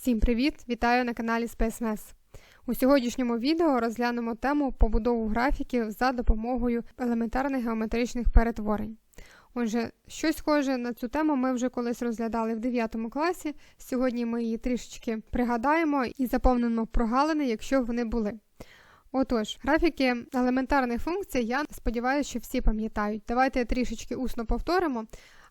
Всім привіт! Вітаю на каналі SpaceMess. У сьогоднішньому відео розглянемо тему побудову графіків за допомогою елементарних геометричних перетворень. Отже, щось схоже на цю тему ми вже колись розглядали в 9 класі. Сьогодні ми її трішечки пригадаємо і заповнимо прогалини, якщо вони були. Отож, графіки елементарних функцій, я сподіваюся, що всі пам'ятають. Давайте трішечки усно повторимо,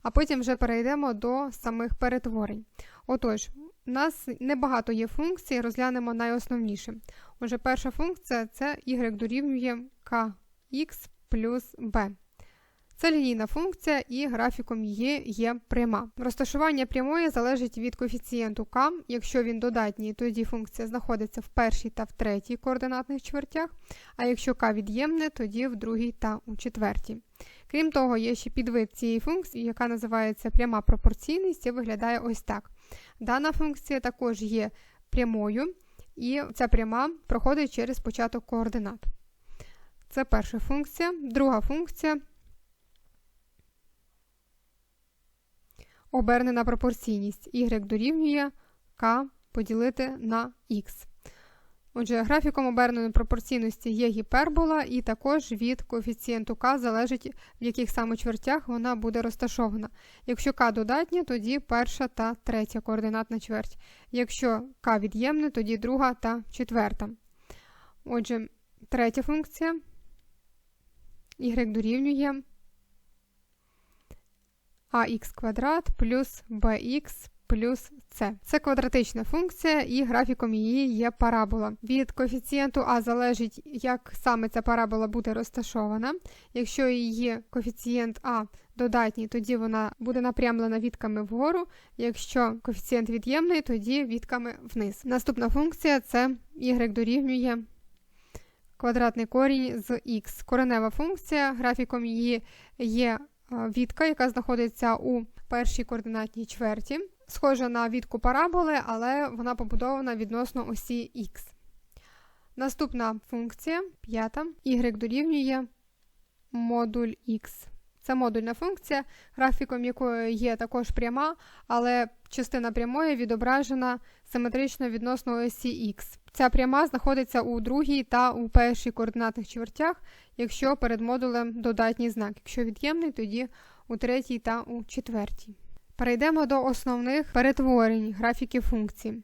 а потім вже перейдемо до самих перетворень. Отож, у нас небагато є функцій, розглянемо найосновніше. Отже, перша функція це y дорівнює kx плюс b. Це лінійна функція і графіком її є пряма. Розташування прямої залежить від коефіцієнту k. Якщо він додатній, тоді функція знаходиться в першій та в третій координатних чвертях, а якщо k від'ємне, тоді в другій та у четвертій. Крім того, є ще підвид цієї функції, яка називається пряма пропорційність і виглядає ось так. Дана функція також є прямою, і ця пряма проходить через початок координат. Це перша функція. Друга функція обернена пропорційність y дорівнює k поділити на x. Отже, графіком оберненої пропорційності є гіпербола, і також від коефіцієнту k залежить, в яких саме чвертях вона буде розташована. Якщо k додатнє, тоді перша та третя координатна чверть. Якщо k від'ємне, тоді друга та четверта. Отже, третя функція y дорівнює ax квадрат плюс bx плюс c. Це квадратична функція, і графіком її є парабола. Від коефіцієнту а залежить, як саме ця парабола буде розташована. Якщо її коефіцієнт а додатній, тоді вона буде напрямлена вітками вгору. Якщо коефіцієнт від'ємний, тоді вітками вниз. Наступна функція це y дорівнює. Квадратний корінь з х. Коренева функція, графіком її є вітка, яка знаходиться у першій координатній чверті. Схожа на вітку параболи, але вона побудована відносно осі х. Наступна функція п'ята, y дорівнює модуль х. Це модульна функція, графіком якої є також пряма, але частина прямої відображена симетрично відносно осі х. Ця пряма знаходиться у другій та у першій координатних чвертях, якщо перед модулем додатній знак. Якщо від'ємний, тоді у третій та у четвертій. Перейдемо до основних перетворень графіків функцій.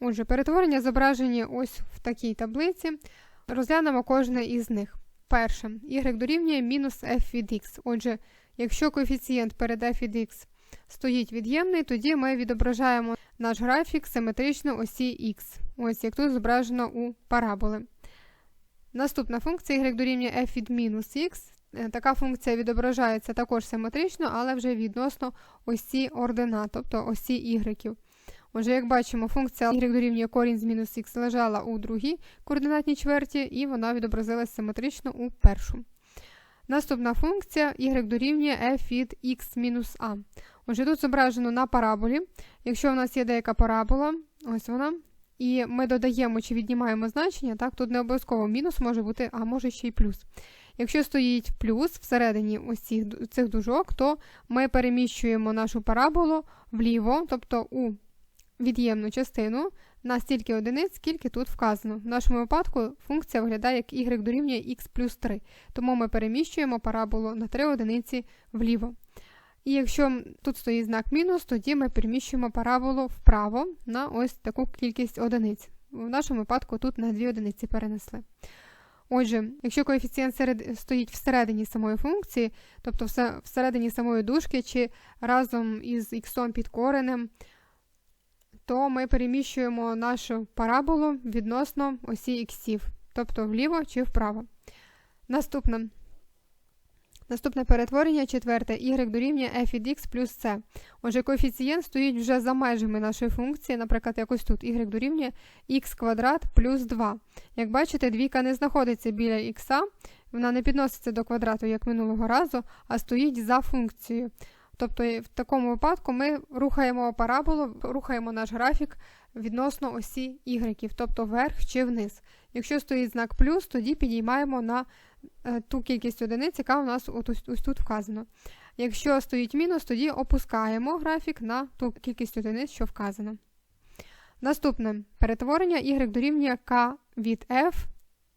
Отже, перетворення зображені ось в такій таблиці. Розглянемо кожне із них. Перше, y дорівнює мінус f від x. Отже, якщо коефіцієнт перед f від x стоїть від'ємний, тоді ми відображаємо наш графік симетрично осі x. Ось як тут зображено у параболи. Наступна функція y дорівнює f від мінус x. Е, така функція відображається також симетрично, але вже відносно осі ординат, тобто осі y. Отже, як бачимо, функція y дорівнює корінь з мінус х лежала у другій координатній чверті, і вона відобразилась симетрично у першу. Наступна функція y дорівнює f від x мінус a. Отже, тут зображено на параболі. Якщо в нас є деяка парабола, ось вона, і ми додаємо чи віднімаємо значення, так, тут не обов'язково мінус може бути, а може ще й плюс. Якщо стоїть плюс всередині ось цих, цих дужок, то ми переміщуємо нашу параболу вліво, тобто у від'ємну частину на стільки одиниць, скільки тут вказано. В нашому випадку функція виглядає як y дорівнює x плюс 3, тому ми переміщуємо параболу на 3 одиниці вліво. І якщо тут стоїть знак мінус, тоді ми переміщуємо параболу вправо на ось таку кількість одиниць. В нашому випадку тут на 2 одиниці перенесли. Отже, якщо коефіцієнт серед... стоїть всередині самої функції, тобто всередині самої дужки чи разом із х під коренем, то ми переміщуємо нашу параболу відносно осі іксів, тобто вліво чи вправо. Наступне. Наступне перетворення четверте y дорівнює f від x плюс c. Отже, коефіцієнт стоїть вже за межами нашої функції, наприклад, якось тут y дорівнює x квадрат плюс 2. Як бачите, двійка не знаходиться біля х, вона не підноситься до квадрату, як минулого разу, а стоїть за функцією. Тобто, в такому випадку ми рухаємо параболу, рухаємо наш графік відносно осі y, тобто вверх чи вниз. Якщо стоїть знак плюс, тоді підіймаємо на е, ту кількість одиниць, яка у нас ось, ось тут вказана. Якщо стоїть мінус, тоді опускаємо графік на ту кількість одиниць, що вказано. Наступне перетворення y дорівнює k від f,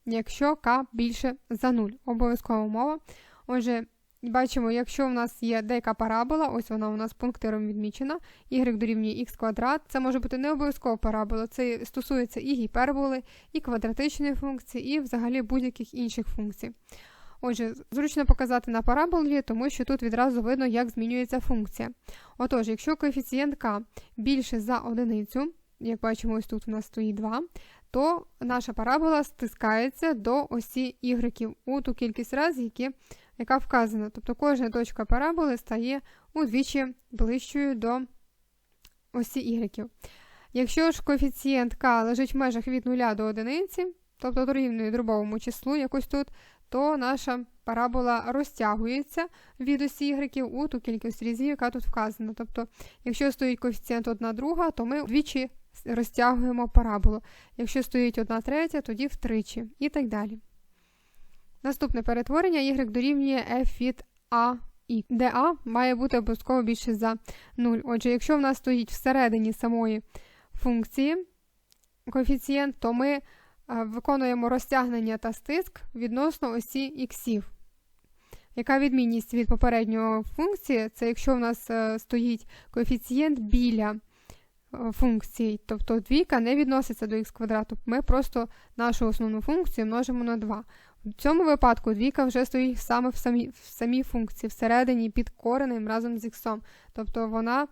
якщо k більше за 0. Обов'язкова умова. Отже, бачимо, якщо в нас є деяка парабола, ось вона у нас пунктиром відмічена, y дорівнює x квадрат, це може бути не обов'язкова парабола, це стосується і гіперболи, і квадратичної функції, і взагалі будь-яких інших функцій. Отже, зручно показати на параболі, тому що тут відразу видно, як змінюється функція. Отож, якщо коефіцієнт k більше за одиницю, як бачимо, ось тут у нас стоїть 2, то наша парабола стискається до осі y у ту кількість разів, які, яка вказана. Тобто кожна точка параболи стає удвічі ближчою до осі y. Якщо ж коефіцієнт k лежить в межах від 0 до 1, тобто дорівнює дробовому числу, якось тут, то наша парабола розтягується від осі y у ту кількість різів, яка тут вказана. Тобто, якщо стоїть коефіцієнт 1 друга, то ми вдвічі розтягуємо параболу. Якщо стоїть 1 третя, тоді втричі і так далі. Наступне перетворення y дорівнює f від a де а має бути обов'язково більше за 0. Отже, якщо в нас стоїть всередині самої функції коефіцієнт, то ми виконуємо розтягнення та стиск відносно осі іксів. Яка відмінність від попередньої функції? Це якщо в нас е, стоїть коефіцієнт біля е, функції, тобто двійка не відноситься до х квадрату, ми просто нашу основну функцію множимо на 2. В цьому випадку двійка вже стоїть саме в самій в самій функції, всередині під коренем разом з х. Тобто вона,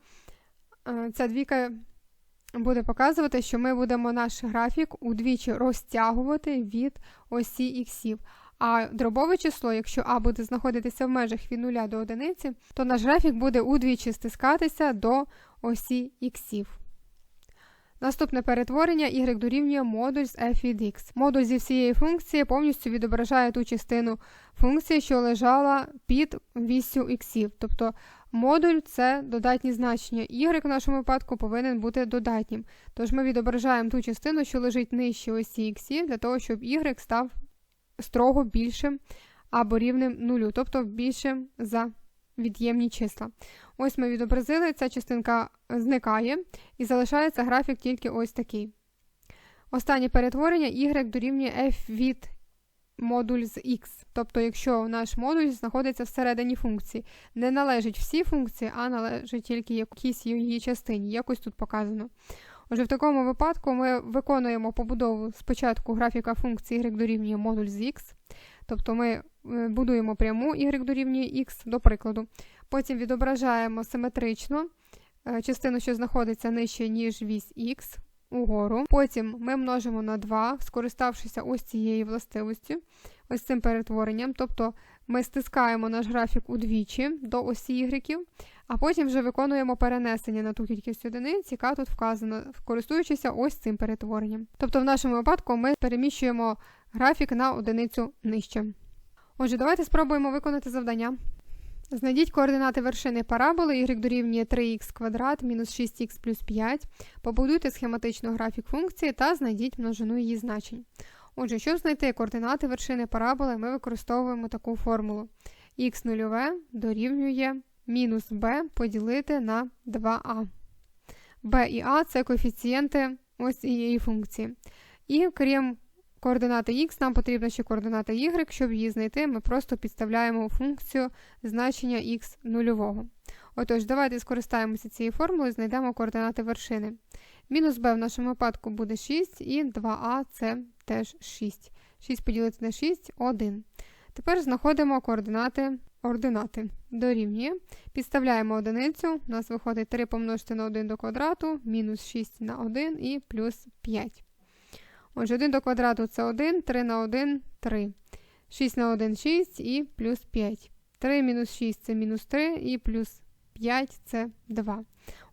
е, ця двійка буде показувати, що ми будемо наш графік удвічі розтягувати від осі іксів. А дробове число, якщо А буде знаходитися в межах від 0 до 1, то наш графік буде удвічі стискатися до осі іксів. Наступне перетворення y дорівнює модуль з f від x. Модуль зі всієї функції повністю відображає ту частину функції, що лежала під вісю іксів. Тобто Модуль це додатні значення. Y в нашому випадку повинен бути додатнім. Тож ми відображаємо ту частину, що лежить нижче осі X, для того, щоб Y став строго більшим або рівним нулю, тобто більшим за від'ємні числа. Ось ми відобразили, ця частинка зникає і залишається графік тільки ось такий. Останнє перетворення y дорівнює f від модуль з x. Тобто, якщо наш модуль знаходиться всередині функції, не належить всі функції, а належить тільки якійсь її частині, якось тут показано. Отже, в такому випадку ми виконуємо побудову спочатку графіка функції y дорівнює модуль з x, тобто ми е, будуємо пряму y дорівнює x, до прикладу. Потім відображаємо симетрично е, частину, що знаходиться нижче, ніж вісь x, угору. Потім ми множимо на 2, скориставшися ось цією властивістю, ось цим перетворенням. Тобто ми стискаємо наш графік удвічі до осі Y, а потім вже виконуємо перенесення на ту кількість одиниць, яка тут вказана, користуючись ось цим перетворенням. Тобто, в нашому випадку ми переміщуємо графік на одиницю нижче. Отже, давайте спробуємо виконати завдання. Знайдіть координати вершини параболи y дорівнює 3х квадрат мінус 6х плюс 5. Побудуйте схематично графік функції та знайдіть множину її значень. Отже, щоб знайти координати вершини параболи, ми використовуємо таку формулу. х нульове дорівнює мінус b поділити на 2а. b і a це коефіцієнти ось цієї функції. І крім координати x, нам потрібна ще координата y, щоб її знайти, ми просто підставляємо функцію значення x нульового. Отож, давайте скористаємося цією формулою і знайдемо координати вершини. Мінус b в нашому випадку буде 6, і 2а це теж 6. 6 поділити на 6 1. Тепер знаходимо координати ординати. Дорівнює. Підставляємо одиницю. У нас виходить 3 помножити на 1 до квадрату, мінус 6 на 1 і плюс 5. Отже, 1 до квадрату це 1, 3 на 1 3. 6 на 1 6 і плюс 5. 3 мінус 6 це мінус 3 і плюс 5 це 2.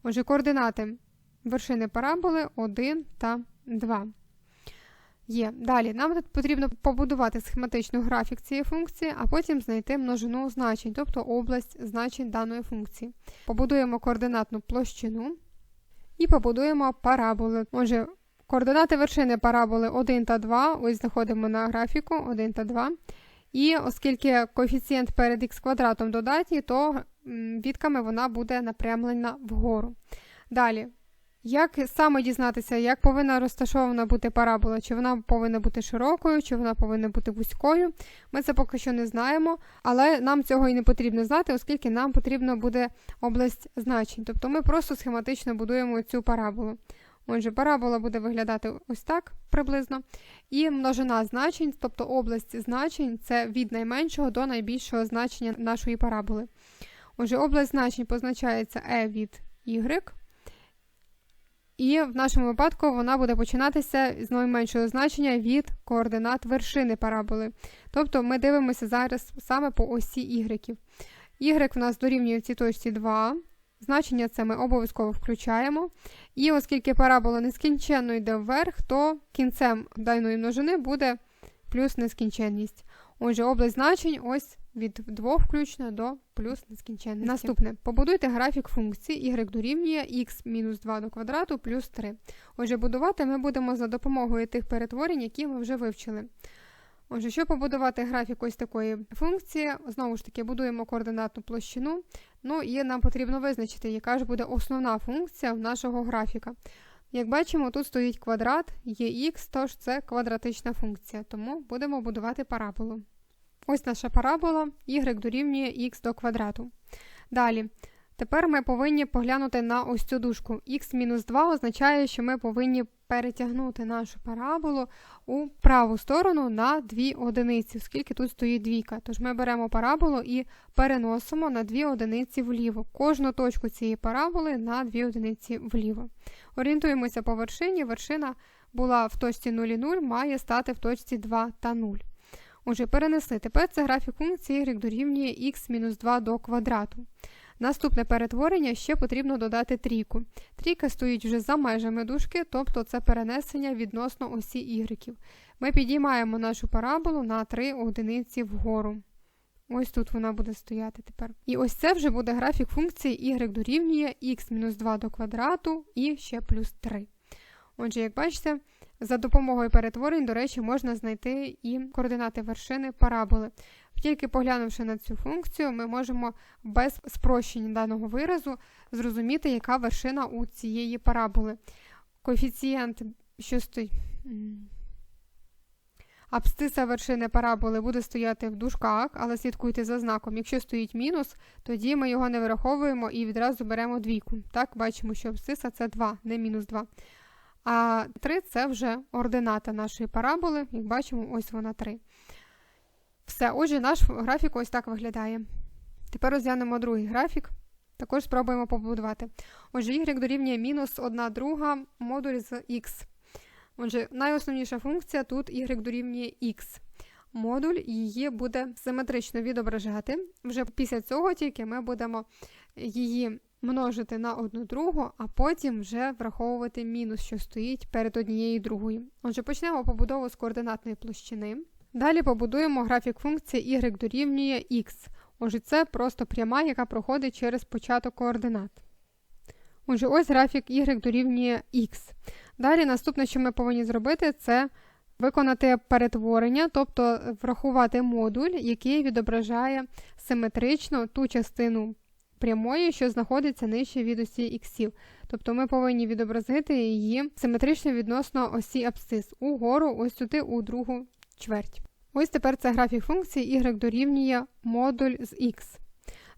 Отже, координати вершини параболи 1 та 2. Є. Далі нам тут потрібно побудувати схематичну графік цієї функції, а потім знайти множину значень, тобто область значень даної функції. Побудуємо координатну площину і побудуємо параболи. Отже, Координати вершини параболи 1 та 2, ось знаходимо на графіку 1 та 2. І оскільки коефіцієнт перед х квадратом додатній, то відками вона буде напрямлена вгору. Далі, Як саме дізнатися, як повинна розташована бути парабола? Чи вона повинна бути широкою, чи вона повинна бути вузькою? Ми це поки що не знаємо, але нам цього і не потрібно знати, оскільки нам потрібна буде область значень. Тобто ми просто схематично будуємо цю параболу. Отже, парабола буде виглядати ось так приблизно. І множина значень, тобто область значень, це від найменшого до найбільшого значення нашої параболи. Отже, область значень позначається E від Y. І в нашому випадку вона буде починатися з найменшого значення від координат вершини параболи. Тобто ми дивимося зараз саме по осі Y. Y в нас дорівнює в цій точці 2. Значення це ми обов'язково включаємо. І оскільки парабола нескінченно йде вверх, то кінцем даної множини буде плюс нескінченність. Отже, область значень ось від 2 включно до плюс нескінченності. Наступне. Побудуйте графік функції y дорівнює x-2 до квадрату плюс 3. Отже, будувати ми будемо за допомогою тих перетворень, які ми вже вивчили. Отже, щоб побудувати графік ось такої функції, знову ж таки, будуємо координатну площину. Ну і нам потрібно визначити, яка ж буде основна функція нашого графіка. Як бачимо, тут стоїть квадрат, є х, тож це квадратична функція, тому будемо будувати параболу. Ось наша парабола y дорівнює х до квадрату. Далі, тепер ми повинні поглянути на ось цю дужку. х-2 означає, що ми повинні перетягнути нашу параболу у праву сторону на 2 одиниці, оскільки тут стоїть двійка. Тож ми беремо параболу і переносимо на 2 одиниці вліво. Кожну точку цієї параболи на 2 одиниці вліво. Орієнтуємося по вершині. Вершина була в точці 0,0, має стати в точці 2 та 0. Отже, перенесли. Тепер це графік функції y дорівнює x-2 до квадрату. Наступне перетворення ще потрібно додати трійку. Трійка стоїть вже за межами дужки, тобто це перенесення відносно осі y. Ми підіймаємо нашу параболу на 3 одиниці вгору. Ось тут вона буде стояти тепер. І ось це вже буде графік функції y дорівнює x-2 до квадрату і ще плюс 3. Отже, як бачите, за допомогою перетворень, до речі, можна знайти і координати вершини параболи. Тільки поглянувши на цю функцію, ми можемо без спрощення даного виразу зрозуміти, яка вершина у цієї параболи. Коефіцієнт, що стоїть. Абсциса вершини параболи буде стояти в дужках, але слідкуйте за знаком. Якщо стоїть мінус, тоді ми його не вираховуємо і відразу беремо двійку. Так, бачимо, що абсциса це 2, не мінус 2. А 3 це вже ордината нашої параболи. Як бачимо, ось вона 3. Все, отже, наш графік ось так виглядає. Тепер розглянемо другий графік. Також спробуємо побудувати. Отже, y дорівнює мінус 1 друга модуль з х. Отже, найосновніша функція тут y дорівнює х. Модуль її буде симетрично відображати. Вже після цього тільки ми будемо її множити на одну другу, а потім вже враховувати мінус, що стоїть перед однією другою. Отже, почнемо побудову з координатної площини. Далі побудуємо графік функції y дорівнює x. Отже, це просто пряма, яка проходить через початок координат. Отже, ось графік y дорівнює x. Далі наступне, що ми повинні зробити, це виконати перетворення, тобто врахувати модуль, який відображає симетрично ту частину прямої, що знаходиться нижче від осі іксів. Тобто ми повинні відобразити її симетрично відносно осі абсцис угору, ось сюди у другу чверть. Ось тепер це графік функції y дорівнює модуль з x.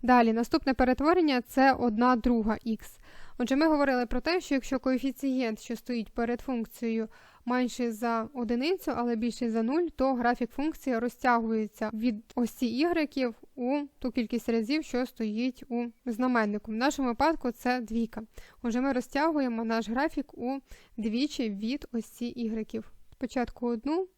Далі, наступне перетворення це 1 друга х. Отже, ми говорили про те, що якщо коефіцієнт, що стоїть перед функцією, менший за одиницю, але більший за 0, то графік функції розтягується від осі y у ту кількість разів, що стоїть у знаменнику. В нашому випадку це двійка. Отже, ми розтягуємо наш графік у двічі від осі y. Спочатку одну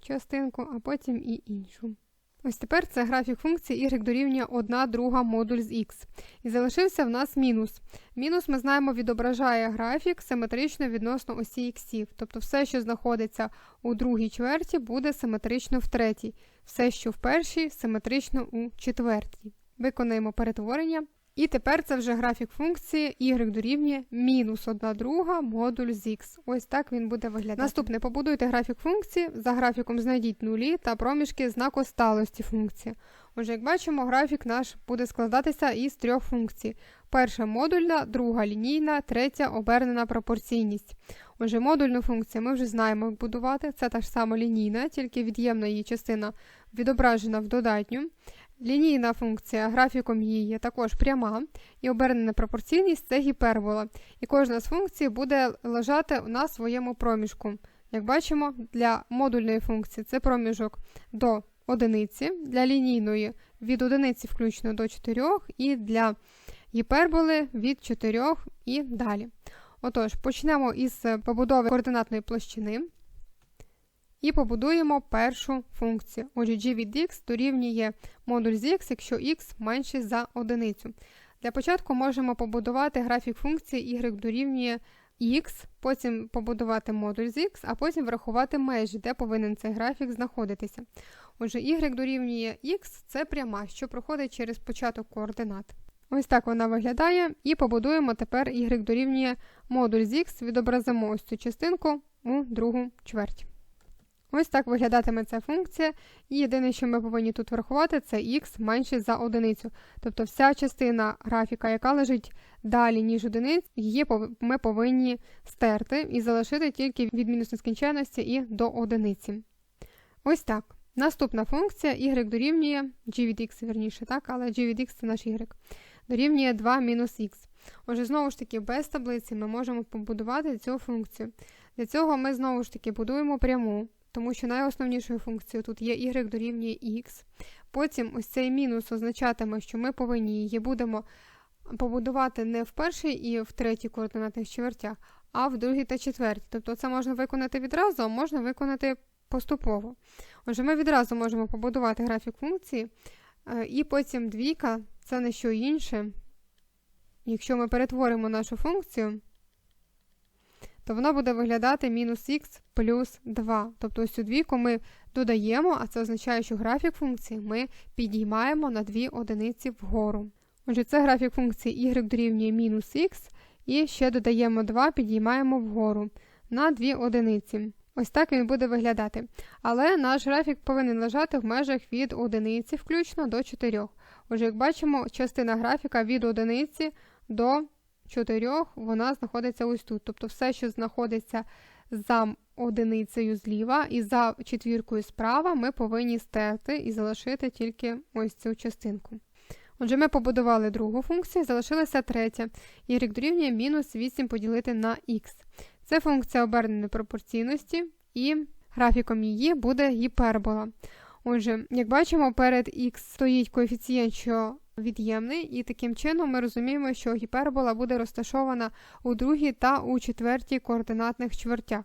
частинку, а потім і іншу. Ось тепер це графік функції y дорівнює 1 друга модуль з х. І залишився в нас мінус. Мінус, ми знаємо, відображає графік симетрично відносно осі х. Тобто все, що знаходиться у другій чверті, буде симетрично в третій. Все, що в першій, симетрично у четвертій. Виконаємо перетворення. І тепер це вже графік функції y дорівнює мінус 1 друга модуль з х. Ось так він буде виглядати. Наступне побудуйте графік функції. За графіком знайдіть нулі та проміжки знакосталості функції. Отже, як бачимо, графік наш буде складатися із трьох функцій: перша модульна, друга лінійна, третя обернена пропорційність. Отже, модульну функцію ми вже знаємо, як будувати. Це та ж сама лінійна, тільки від'ємна її частина відображена в додатню. Лінійна функція графіком її є також пряма, і обернена пропорційність це гіпербола. І кожна з функцій буде лежати на своєму проміжку. Як бачимо, для модульної функції це проміжок до одиниці, для лінійної від одиниці включно до 4, і для гіперболи від 4 і далі. Отож, почнемо із побудови координатної площини. І побудуємо першу функцію. Отже, g від x дорівнює модуль з x, якщо x менше за одиницю. Для початку можемо побудувати графік функції y дорівнює x, потім побудувати модуль з x, а потім врахувати межі, де повинен цей графік знаходитися. Отже, y дорівнює x це пряма, що проходить через початок координат. Ось так вона виглядає. І побудуємо тепер y дорівнює модуль з x, відобразимо ось цю частинку у другу чверть. Ось так виглядатиме ця функція, і єдине, що ми повинні тут врахувати, це x менше за одиницю. Тобто вся частина графіка, яка лежить далі, ніж одиниць, її ми повинні стерти і залишити тільки від мінус нескінченності і до одиниці. Ось так. Наступна функція y дорівнює g від x, верніше, так, але g від x це наш y. Дорівнює 2 мінус х. Отже, знову ж таки, без таблиці ми можемо побудувати цю функцію. Для цього ми знову ж таки будуємо пряму тому що найосновнішою функцією тут є y дорівнює x. Потім ось цей мінус означатиме, що ми повинні її будемо побудувати не в першій і в третій координатних чвертях, а в другій та четвертій. Тобто це можна виконати відразу, а можна виконати поступово. Отже, ми відразу можемо побудувати графік функції, е, і потім двійка це не що інше. Якщо ми перетворимо нашу функцію то вона буде виглядати мінус х плюс 2. Тобто ось цю двійку ми додаємо, а це означає, що графік функції ми підіймаємо на 2 одиниці вгору. Отже, це графік функції y дорівнює мінус х, і ще додаємо 2, підіймаємо вгору на 2 одиниці. Ось так він буде виглядати. Але наш графік повинен лежати в межах від одиниці включно до 4. Отже, як бачимо, частина графіка від одиниці до чотирьох вона знаходиться ось тут. Тобто все, що знаходиться за одиницею зліва і за четвіркою справа, ми повинні стерти і залишити тільки ось цю частинку. Отже, ми побудували другу функцію, залишилася третя. Y дорівнює мінус 8 поділити на х. Це функція оберненої пропорційності, і графіком її буде гіпербола. Отже, як бачимо, перед х стоїть коефіцієнт, що від'ємний, і таким чином ми розуміємо, що гіпербола буде розташована у другій та у четвертій координатних чвертях.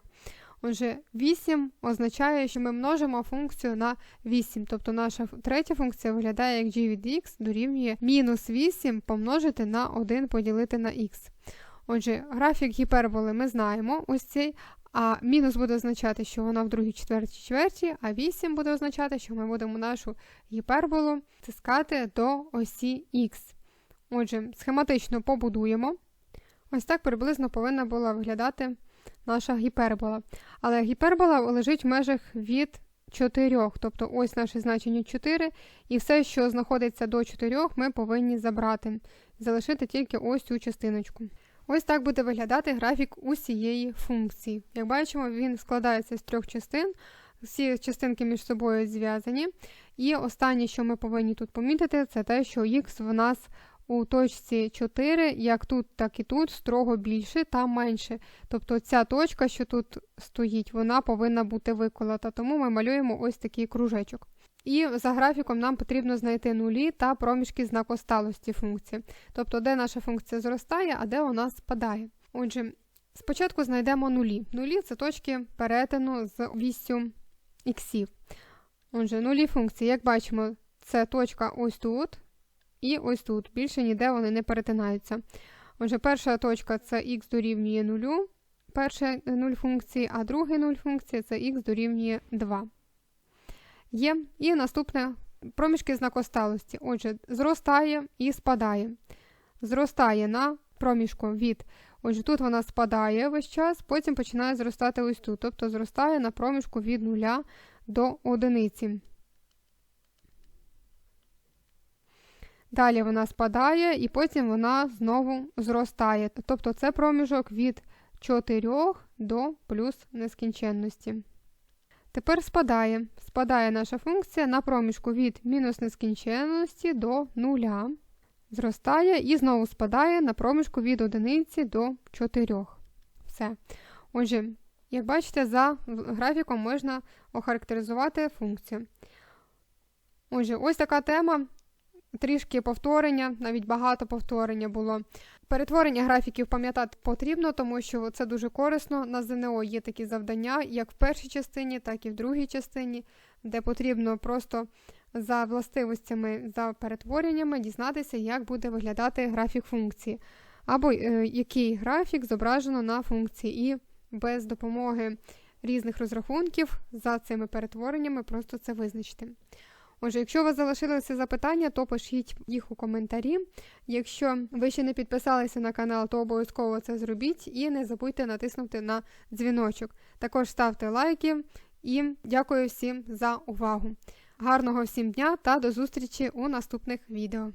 Отже, 8 означає, що ми множимо функцію на 8, тобто наша третя функція виглядає як g від x дорівнює мінус 8 помножити на 1 поділити на х. Отже, графік гіперболи ми знаємо, ось цей, а мінус буде означати, що вона в другій четвертій чверті, а 8 буде означати, що ми будемо нашу гіперболу стискати до осі Х. Отже, схематично побудуємо. Ось так приблизно повинна була виглядати наша гіпербола. Але гіпербола лежить в межах від 4, тобто ось наше значення 4, і все, що знаходиться до 4, ми повинні забрати, залишити тільки ось цю частиночку. Ось так буде виглядати графік усієї функції. Як бачимо, він складається з трьох частин, всі частинки між собою зв'язані. І останнє, що ми повинні тут помітити, це те, що х в нас у точці 4, як тут, так і тут, строго більше та менше. Тобто ця точка, що тут стоїть, вона повинна бути виколота. Тому ми малюємо ось такий кружечок. І за графіком нам потрібно знайти нулі та проміжки знакосталості функції. Тобто, де наша функція зростає, а де вона спадає. Отже, спочатку знайдемо нулі. Нулі це точки перетину з вісю іксів. Отже, нулі функції, як бачимо, це точка ось тут і ось тут. Більше ніде вони не перетинаються. Отже, перша точка це х дорівнює нулю, перша нуль функції, а другий нуль функції це х дорівнює 2 є. І наступне проміжки знакосталості. Отже, зростає і спадає. Зростає на проміжку від. Отже, тут вона спадає весь час, потім починає зростати ось тут. Тобто зростає на проміжку від 0 до одиниці. Далі вона спадає і потім вона знову зростає. Тобто це проміжок від 4 до плюс нескінченності. Тепер спадає. Спадає наша функція на проміжку від мінус нескінченності до нуля. Зростає і знову спадає на проміжку від 1 до 4. Все. Отже, як бачите, за графіком можна охарактеризувати функцію. Отже, ось така тема. Трішки повторення, навіть багато повторення було. Перетворення графіків пам'ятати потрібно, тому що це дуже корисно. На ЗНО є такі завдання, як в першій частині, так і в другій частині, де потрібно просто за властивостями, за перетвореннями дізнатися, як буде виглядати графік функції, або е, який графік зображено на функції, і без допомоги різних розрахунків за цими перетвореннями просто це визначити. Отже, якщо у вас залишилися запитання, то пишіть їх у коментарі. Якщо ви ще не підписалися на канал, то обов'язково це зробіть і не забудьте натиснути на дзвіночок. Також ставте лайки і дякую всім за увагу. Гарного всім дня та до зустрічі у наступних відео.